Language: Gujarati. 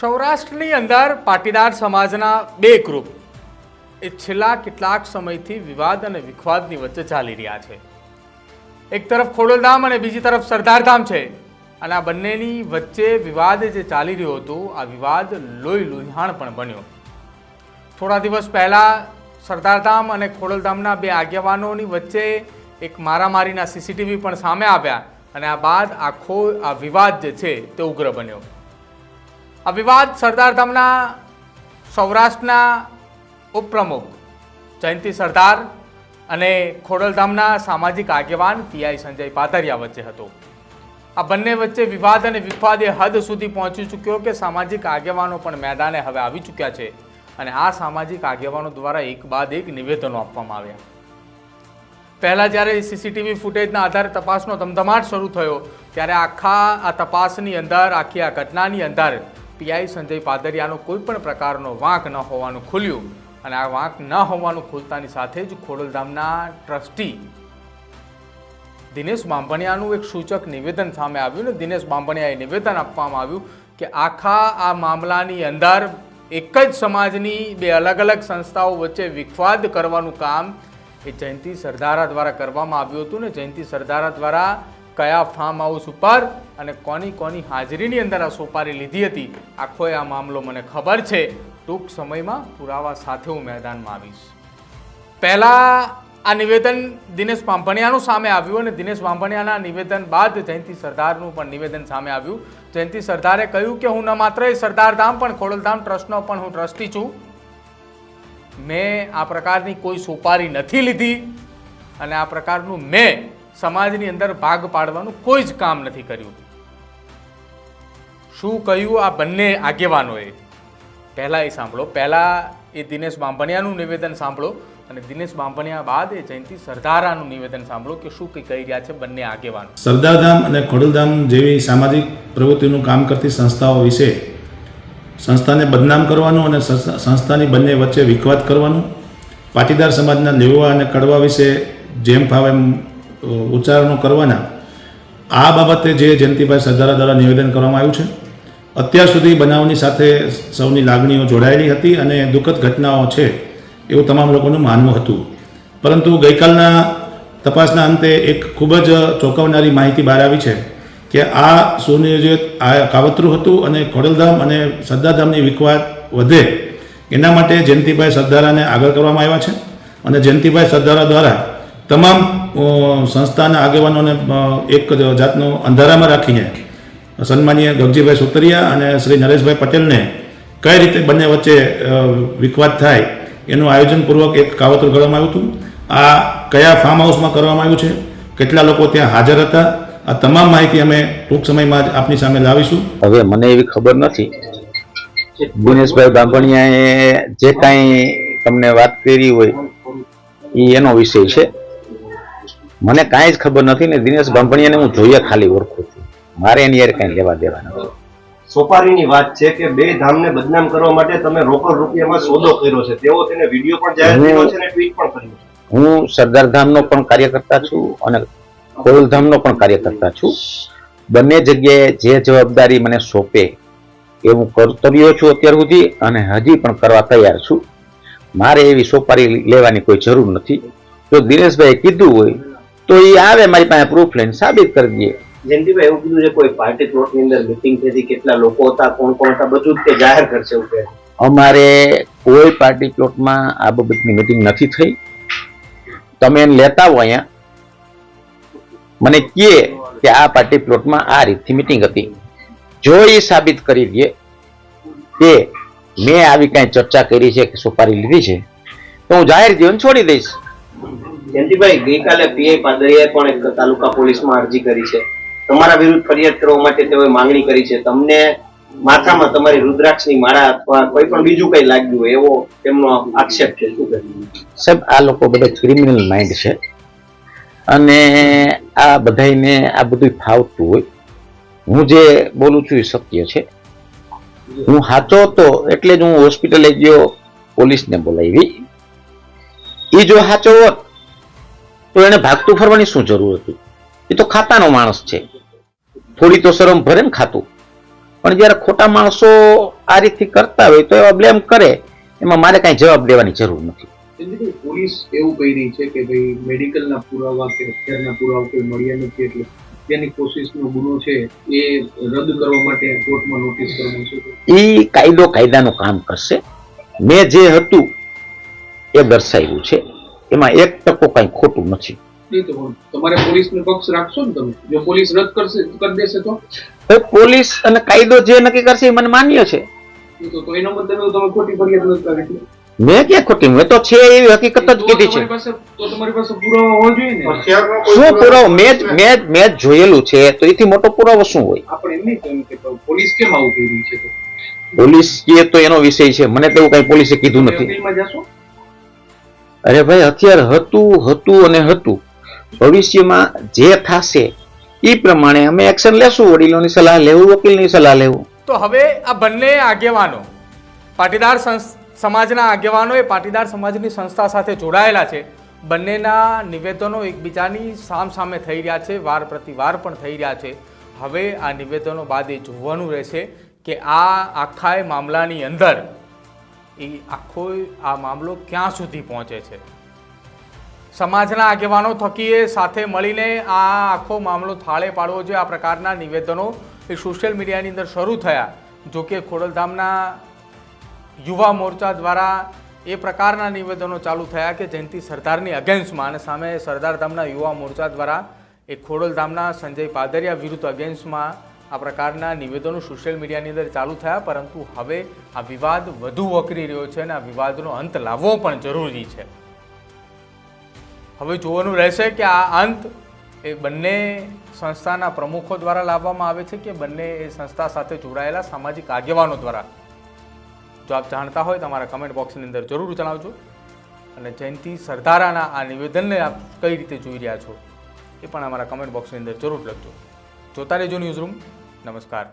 સૌરાષ્ટ્રની અંદર પાટીદાર સમાજના બે ગ્રુપ એ છેલ્લા કેટલાક સમયથી વિવાદ અને વિખવાદની વચ્ચે ચાલી રહ્યા છે. એક તરફ ખોડલધામ અને બીજી તરફ સરદારધામ છે. અને આ બંનેની વચ્ચે વિવાદ જે ચાલી રહ્યો હતો, આ વિવાદ લોહી લુહાણ પણ બન્યો. થોડા દિવસ પહેલાં સરદારધામ અને ખોડલધામના બે આગેવાનોની વચ્ચે એક મારામારીના સીસીટીવી પણ સામે આવ્યા અને આ બાદ આખો આ વિવાદ જે છે તે ઉગ્ર બન્યો. આ વિવાદ સરદારધામના સૌરાષ્ટ્રના ઉપપ્રમુખ જયંતિ સરદાર અને ખોડલધામના સામાજિક આગેવાન પીઆઈ સંજય પાતરિયા વચ્ચે હતો. આ બંને વચ્ચે વિવાદ અને વિવાદ એ હદ સુધી પહોંચી ચૂક્યો કે સામાજિક આગેવાનો પણ મેદાને હવે આવી ચૂક્યા છે અને આ સામાજિક આગેવાનો દ્વારા એક બાદ એક નિવેદનો આપવામાં આવ્યા. પહેલાં જ્યારે સીસીટીવી ફૂટેજના આધારે તપાસનો ધમધમાટ શરૂ થયો, ત્યારે આખા આ તપાસની અંદર, આખી આ ઘટનાની અંદર પીઆઈ સંજય પાદરિયાનો કોઈ પણ પ્રકારનો વાંક ન હોવાનું ખુલ્યું અને આ વાંક ન હોવાનું ખુલતાની સાથે જ ખોડલધામના ટ્રસ્ટી દિનેશ બાંભણિયાનું એક સૂચક નિવેદન સામે આવ્યું ને દિનેશ બાંભણિયાએ નિવેદન આપવામાં આવ્યું કે આખા આ મામલાની અંદર એક જ સમાજની બે અલગ અલગ સંસ્થાઓ વચ્ચે વિખવાદ કરવાનું કામ એ જયંતિ સરદારા દ્વારા કરવામાં આવ્યું હતું ને જયંતિ સરદારા દ્વારા કયા ફાર્મ હાઉસ ઉપર અને કોની કોની હાજરીની અંદર આ સોપારી લીધી હતી, આખો આ મામલો મને ખબર છે. ટૂંક સમયમાં પુરાવા સાથે હું મેદાનમાં આવીશ. પહેલાં આ નિવેદન દિનેશ પાંભણિયાનું સામે આવ્યું અને દિનેશ પાંભણિયાના નિવેદન બાદ જયંતિ સરદારનું પણ નિવેદન સામે આવ્યું. જયંતિ સરદારે કહ્યું કે હું ન માત્ર એ સરદારધામ પણ ખોડલધામ ટ્રસ્ટનો પણ હું ટ્રસ્ટી છું. મેં આ પ્રકારની કોઈ સોપારી નથી લીધી અને આ પ્રકારનું મેં સમાજની અંદર ભાગ પાડવાનું કોઈ જ કામ નથી કર્યું. શું કહ્યું આ બંને આગેવાનોએ? પહેલાં એ સાંભળો. પહેલાં એ દિનેશ બાંભણિયાનું નિવેદન સાંભળો અને દિનેશ બાંભણિયા બાદ એ જયંતિ સરદારાનું નિવેદન સાંભળો કે શું કંઈ કહી રહ્યા છે બંને આગેવાનો. સરદારધામ અને ખોડલધામ જેવી સામાજિક પ્રવૃત્તિનું કામ કરતી સંસ્થાઓ વિશે સંસ્થાને બદનામ કરવાનું અને સંસ્થા- સંસ્થાની બંને વચ્ચે વિખવાદ કરવાનું, પાટીદાર સમાજના લેવા અને કડવા વિશે જેમ ફાવે એમ ઉચ્ચારણો કરવાના, આ બાબતે જે જયંતિભાઈ સરદારા દ્વારા નિવેદન કરવામાં આવ્યું છે, અત્યાર સુધી બનાવની સાથે સૌની લાગણીઓ જોડાયેલી હતી અને દુઃખદ ઘટનાઓ છે એવું તમામ લોકોનું માનવું હતું. પરંતુ ગઈકાલના તપાસના અંતે એક ખૂબ જ ચોંકાવનારી માહિતી બહાર આવી છે કે આ સુનિયોજિત આ કાવતરું હતું અને ખોડલધામ અને સરદારધામની વિખવાદ વધે, એના માટે જયંતિભાઈ સરદારાને આગળ કરવામાં આવ્યા છે અને જયંતિભાઈ સરદારા દ્વારા તમામ સંસ્થાના આગેવાનોને એક જાતનો અંધારામાં રાખીને સન્માનીય ગગજીભાઈ સુતરિયા અને શ્રી નરેશભાઈ પટેલને કઈ રીતે બંને વચ્ચે વિખવાદ થાય એનું આયોજનપૂર્વક એક કાવતરું કરવામાં આવ્યું હતું. આ કયા ફાર્મ હાઉસમાં કરવામાં આવ્યું છે? કેટલા લોકો ત્યાં હાજર હતા? આ તમામ માહિતી અમે ટૂંક સમયમાં જ આપની સામે લાવીશું. હવે મને એવી ખબર નથી. દિનેશભાઈ બાંભણિયાએ જે કાંઈ તમને વાત કરી હોય એ એનો વિષય છે. મને કાંઈ જ ખબર નથી ને દિનેશ બાંભણિયાને હું જોઈએ ખાલી ઓળખું છું. મારે એની યાર કાંઈ લેવા દેવા નથી સોપારીની વાત છે કે બે ધામને બદનામ કરવા માટે તમે રોકડ રૂપિયામાં સોદો કર્યો છે. તેવો તેને વીડિયો પણ જાહેર કર્યો છે અને ટ્વીટ પણ કર્યું છે. હું સરદારધામનો પણ કાર્યકર્તા છું અને ખોડલધામનો પણ કાર્યકર્તા છું. બંને જગ્યાએ જે જવાબદારી મને સોંપે એ હું કરતો રહ્યો છું અત્યાર સુધી અને હજી પણ કરવા તૈયાર છું. મારે એવી સોપારી લેવાની કોઈ જરૂર નથી. જો દિનેશભાઈએ કીધું હોય તો એ આવે મારી પાસે પ્રૂફ લઈને સાબિત કરી દઈએ. જયંતિભાઈ એવું કીધું છે કોઈ પાર્ટી પ્લોટની અંદર મિટિંગ થઈ કેટલા લોકો હતા કોણ કોણ હતા બધું તે જાહેર કરશે એવું અમારે કોઈ પાર્ટી પ્લોટમાં આ બાબતની મિટિંગ નથી થઈ. તમે એને લેતા હો અહીંયા. મને કહે કે આ પાર્ટી પ્લોટમાં આ રીતથી મિટિંગ હતી. જો એ સાબિત કરી દે કે મેં આવી કાંઈ ચર્ચા કરી છે કે સુપારી લીધી છે તો હું જાહેર જીવન છોડી દઈશ. જયંતિભાઈ, ગઈકાલે પીઆઈ પાદરિયાએ પણ એક તાલુકા પોલીસમાં અરજી કરી છે. તમારા વિરુદ્ધ ફરિયાદ કરવા માટે તેઓએ માંગણી કરી છે. તમને માથામાં તમારી રુદ્રાક્ષની માળા અથવા કોઈ પણ બીજું કઈ લાગ્યું એવો તેમનો આક્ષેપ છે. શું સાહેબ, આ લોકો બધા ક્રિમિનલ માઇન્ડ છે. અને આ બધાને આ બધું ફાવતું હોય. હું જે બોલું છું એ સત્ય છે. હું સાચો હતો એટલે જ હું હોસ્પિટલે ગયો, પોલીસને બોલાવી. એ જો સાચો હોત તો એને ભાગતું ફરવાની શું જરૂર હતી? એ તો ખાતાનો માણસ છે. થોડી તો શરમ ભરે ને ખાતું. પણ જ્યારે ખોટા માણસો આ રીતથી કરતા હોય તો એવા બ્લેમ કરે એમાં મારે કાંઈ જવાબ દેવાની જરૂર નથી. પોલીસ એવું કહી રહી છે કે ભાઈ મેડિકલના પુરાવા કે હથિયારના પુરાવા કોઈ મળ્યા નથી એટલે હત્યાની કોશિશનો ગુનો છે એ રદ કરવા માટે કોર્ટમાં નોટિસ કરવાનું છે. એ કાયદો કાયદાનું કામ કરશે. મેં જે હતું એ દર્શાવ્યું છે. એમાં એક ટકો કઈ ખોટું નથી. તમારે પોલીસનો પક્ષ રાખશો ને તમે. જો પોલીસ રદ કરશે કરી દેશે તો? પોલીસ અને કાયદો જે નક્કી કરશે એ મને માન્ય છે. તો તો એનો મતલબ તમે ખોટી ફરિયાદ નથી કરી. મેં ક્યાં ખોટી? મેં તો છે એવી હકીકત જ કીધી છે. તો તમારી પાસે પુરાવા હોવા જોઈએ ને. શું પુરાવો મેં મેં મેં જોયેલું છે તો એથી મોટો પુરાવો શું હોય? આપણે એમ નહીં કે પોલીસ કેમ આવું કર્યું છે તો? પોલીસ કે તો એનો વિષય છે. મને તો એવું કઈ પોલીસે કીધું નથી. અરે ભાઈ, અત્યારે હતું હતું અને હતું. ભવિષ્યમાં જે થશે એ પ્રમાણે અમે એક્શન લેશું, વડીલોની સલાહ લેવું, વકીલની સલાહ લેવું. તો હવે આ બંને આગેવાનો, પાટીદાર સમાજના આગેવાનો એ પાટીદાર સમાજની સંસ્થા સાથે જોડાયેલા છે. બંનેના નિવેદનો એકબીજાની સામ સામે થઈ રહ્યા છે, વાર પ્રતિવાર પણ થઈ રહ્યા છે. હવે આ નિવેદનો બાદ એ જોવાનું રહેશે કે આ આખા મામલાની અંદર એ આખો આ મામલો ક્યાં સુધી પહોંચે છે? સમાજના આગેવાનો થકીએ સાથે મળીને આ આખો મામલો થાળે પાડવો જોઈએ આ પ્રકારના નિવેદનો એ સોશિયલ મીડિયાની અંદર શરૂ થયા. જો કે ખોડલધામના યુવા મોરચા દ્વારા એ પ્રકારના નિવેદનો ચાલુ થયા કે જયંતિ સરદારની અગેન્સ્ટમાં અને સામે સરદારધામના યુવા મોરચા દ્વારા એ ખોડલધામના સંજય પાદરિયા વિરુદ્ધ અગેન્સ્ટમાં આ પ્રકારના નિવેદનો સોશિયલ મીડિયાની અંદર ચાલુ થયા, પરંતુ હવે આ વિવાદ વધુ વકરી રહ્યો છે અને આ વિવાદનો અંત લાવવો પણ જરૂરી છે. હવે જોવાનું રહેશે કે આ અંત એ બંને સંસ્થાના પ્રમુખો દ્વારા લાવવામાં આવે છે કે બંને એ સંસ્થા સાથે જોડાયેલા સામાજિક આગેવાનો દ્વારા? જો આપ જાણતા હોય તમારા કમેન્ટ બોક્સની અંદર જરૂર જણાવજો. અને જયંતિ સરદારાના આ નિવેદનને આપ કઈ રીતે જોઈ રહ્યા છો એ પણ અમારા કમેન્ટ બોક્સની અંદર જરૂર લખજો. જોતા રહેજો ન્યૂઝ રૂમ નમસ્કાર.